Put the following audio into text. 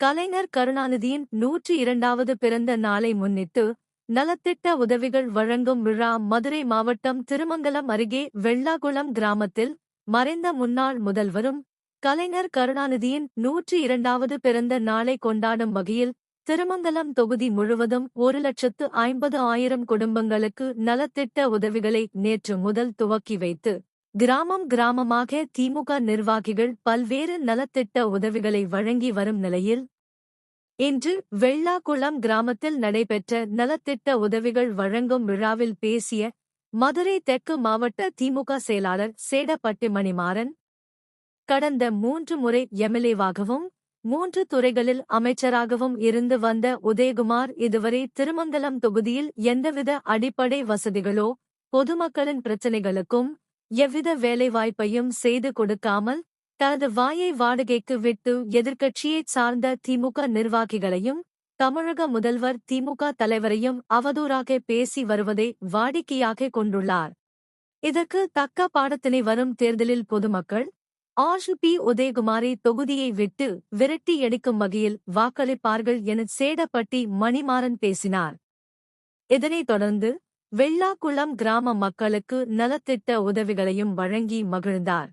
கலைஞர் கருணாநிதியின் நூற்றி இரண்டாவது பிறந்த நாளை முன்னிட்டு நலத்திட்ட உதவிகள் வழங்கும் விழா மதுரை மாவட்டம் திருமங்கலம் அருகே வெள்ளாகுளம் கிராமத்தில் மறைந்த முன்னாள் முதல்வரும் கலைஞர் கருணாநிதியின் நூற்றி இரண்டாவது பிறந்த நாளை கொண்டாடும் வகையில் திருமங்கலம் தொகுதி முழுவதும் ஒரு லட்சத்து ஐம்பது ஆயிரம் குடும்பங்களுக்கு நலத்திட்ட உதவிகளை நேற்று முதல் துவக்கி வைத்து கிராமம் கிராமமாக திமுக நிர்வாகிகள் பல்வேறு நலத்திட்ட உதவிகளை வழங்கி வரும் நிலையில் இன்று வெள்ளாக்குளம் கிராமத்தில் நடைபெற்ற நலத்திட்ட உதவிகள் வழங்கும் விழாவில் பேசிய மதுரை தெற்கு மாவட்ட திமுக செயலாளர் சேடப்பட்டி மணிமாறன் கடந்த மூன்று முறை எம்எல்ஏவாகவும் மூன்று துறைகளில் அமைச்சராகவும் இருந்து வந்த உதயகுமார் இதுவரை திருமங்கலம் தொகுதியில் எந்தவித அடிப்படை வசதிகளோ பொதுமக்களின் பிரச்சினைகளுக்கும் எவ்வித வேலைவாய்ப்பையும் செய்து கொடுக்காமல் தனது வாயை வாடகைக்கு விட்டு எதிர்க்கட்சியைச் சார்ந்த திமுக நிர்வாகிகளையும் தமிழக முதல்வர் திமுக தலைவரையும் அவதூறாக பேசி வருவதை வாடிக்கையாக கொண்டுள்ளார். இதற்கு தக்க பாடத்தினை வரும் தேர்தலில் பொதுமக்கள் ஆஷு பி. உதயகுமாரை தொகுதியை விட்டு விரட்டி எடுக்கும் வகையில் வாக்களிப்பார்கள் என சேடப்பட்டி மணிமாறன் பேசினார். இதனைத் தொடர்ந்து வெள்ளாக்குளம் கிராம மக்களுக்கு நலத்திட்ட உதவிகளையும் வழங்கி மகிழ்ந்தார்.